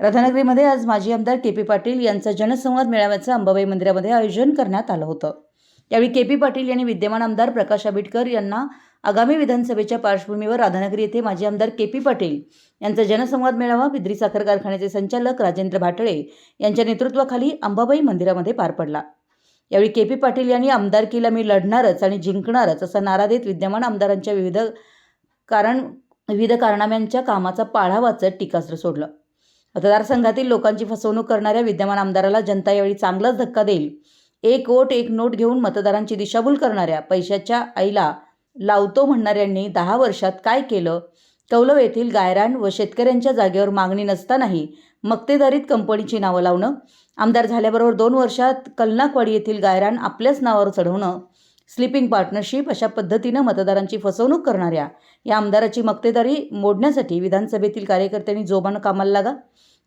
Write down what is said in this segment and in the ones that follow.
राधानगरीमध्ये आज माजी आमदार के पी पाटील यांचा जनसंवाद मेळाव्याचं अंबाबाई मंदिरामध्ये आयोजन करण्यात आलं होतं. यावेळी के पी पाटील यांनी विद्यमान आमदार प्रकाश आंबेडकर यांना आगामी विधानसभेच्या पार्श्वभूमीवर राधानगरी येथे माजी आमदार के पी पाटील यांचा जनसंवाद मेळावा बिद्री साखर कारखान्याचे संचालक राजेंद्र भाटळे यांच्या नेतृत्वाखाली अंबाबाई मंदिरामध्ये पार पडला. यावेळी के पी पाटील यांनी आमदारकीला मी लढणारच आणि जिंकणारच असा नारा देत विद्यमान आमदारांच्या विविध कारण विविध कारनाम्यांच्या कामाचा पाढा वाचत टीकास्त्र सोडलं. मतदारसंघातील लोकांची फसवणूक करणाऱ्या विद्यमान आमदाराला जनता यावेळी चांगलाच धक्का देईल. एक वोट एक नोट घेऊन मतदारांची दिशाभूल करणाऱ्या पैशाच्या आईला लावतो म्हणणाऱ्यांनी दहा वर्षात काय केलं? कौलव येथील गायरान व शेतकऱ्यांच्या जागेवर मागणी नसतानाही मक्तेदारीत कंपनीची नावं लावणं आमदार झाल्याबरोबर दोन वर्षात कलनाकवाडी येथील गायरान आपल्याच नावावर चढवणं स्लिपिंग पार्टनरशिप अशा पद्धतीनं मतदारांची फसवणूक करणाऱ्या या आमदाराची मक्तेदारी मोडण्यासाठी विधानसभेतील कार्यकर्त्यांनी जोमानं कामाला लागा.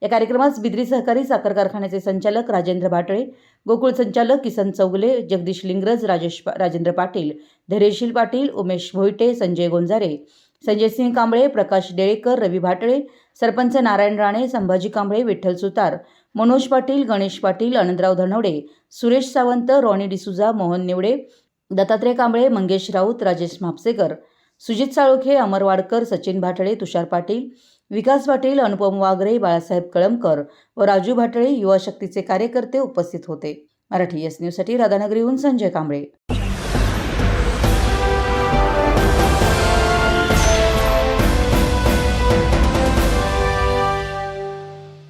या कार्यक्रमास बिद्री सहकारी साखर कारखान्याचे संचालक राजेंद्र भाटळे गोकुळ संचालक किसन चौगले जगदीश लिंगरज राजेश राजेंद्र पाटील धैर्यशील पाटील उमेश भोईटे संजय गोंजारे संजय सिंह कांबळे प्रकाश डेळेकर रवी भाटळे सरपंच नारायण राणे संभाजी कांबळे विठ्ठल सुतार मनोज पाटील गणेश पाटील आनंदराव धनवडे सुरेश सावंत रॉनी डिसुजा मोहन निवडे दत्तात्रय कांबळे मंगेश राऊत राजेश म्हापसेकर सुजित साळोखे अमर वाडकर सचिन भाटळे तुषार पाटील विकास पाटील अनुपम वागरे बाळासाहेब कळमकर व राजू भाटळे युवा शक्तीचे कार्यकर्ते उपस्थित होते. मराठी एस न्यूजसाठी राधानगरीहून संजय कांबळे.